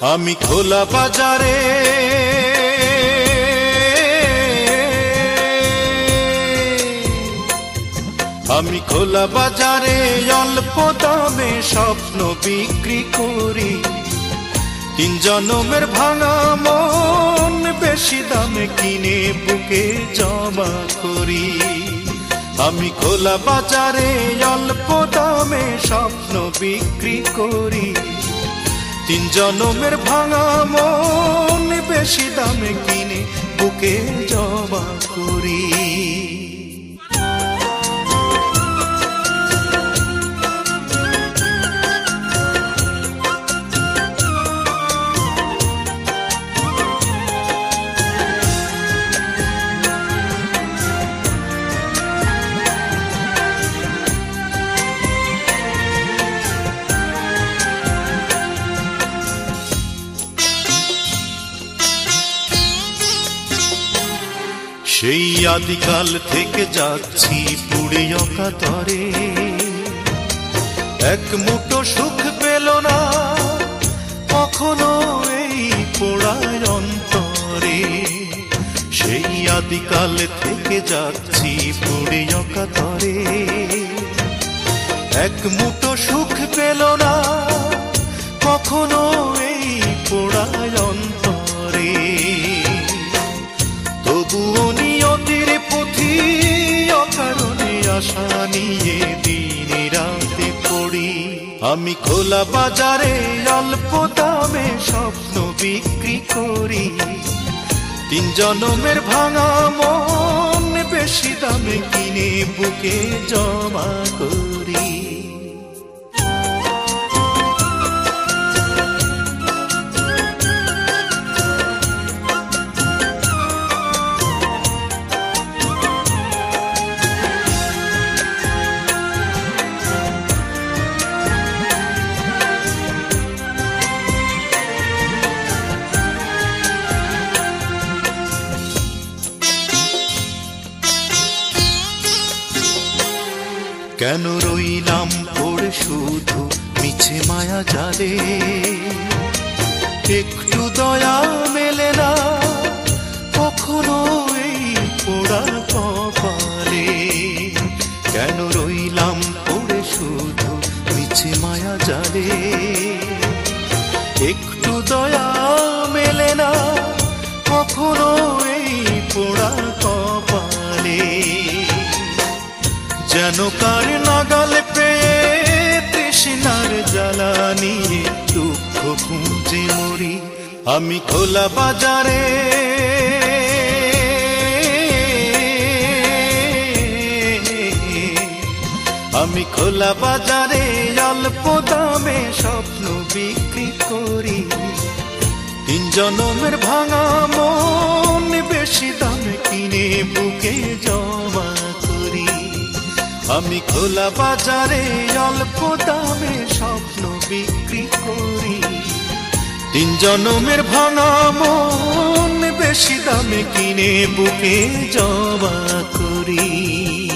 আমি খোলা বাজারে। আমি খোলা বাজারে অল্প দামে স্বপ্ন বিক্রি করি। তিন জনমের ভাঙা মন বেশি দামে কিনে বুকে জমা করি। আমি খোলা বাজারে অল্প দামে স্বপ্ন বিক্রি করি। তিন জনমের ভাঙা মন বেশি দামে কিনে বুকে জবা করি। সেই আদিকাল থেকে যাচ্ছি পুড়ে অকাতরে। এক মুঠো সুখ পেল না, কখনো এই পোড়ায় অন্তরে। সেই আদিকাল থেকে যাচ্ছি পুড়ে অকাতরে। এক মুঠো সুখ পেল না, কখনো এই পোড়ায় অন্তরে। আমি খোলা বাজারে অল্প দামে স্বপ্ন বিক্রি করি। তিন জনমের ভাঙা মন বেশি দামে কিনে বুকে জমা করি। কেন রইলাম পড়ে শুধু মিছে মায়া জালে? একটু দয়া মেলে না কখনো এই পোড়া কপালে? কেন রইলাম পড়ে শুধু মিছে মায়া জালে? একটু দয়া মেলে না কখনো এই পোড়া যেন কার নাগাল পেয়ে তৃষ্ণার জ্বালা নিয়ে দুঃখ খুঁজে মরি। আমি খোলা বাজারে। আমি খোলা বাজারে অল্প দামে স্বপ্ন বিক্রি করি। তিন জনমের ভাঙা মন বেশি দামে কিনে বুকে জমা আমি খোলা বাজারে অল্প দামে স্বপ্ন বিক্রি করি। তিন জনমের ভাঙা মন বেশি দামে কিনে বুকে জমা করি।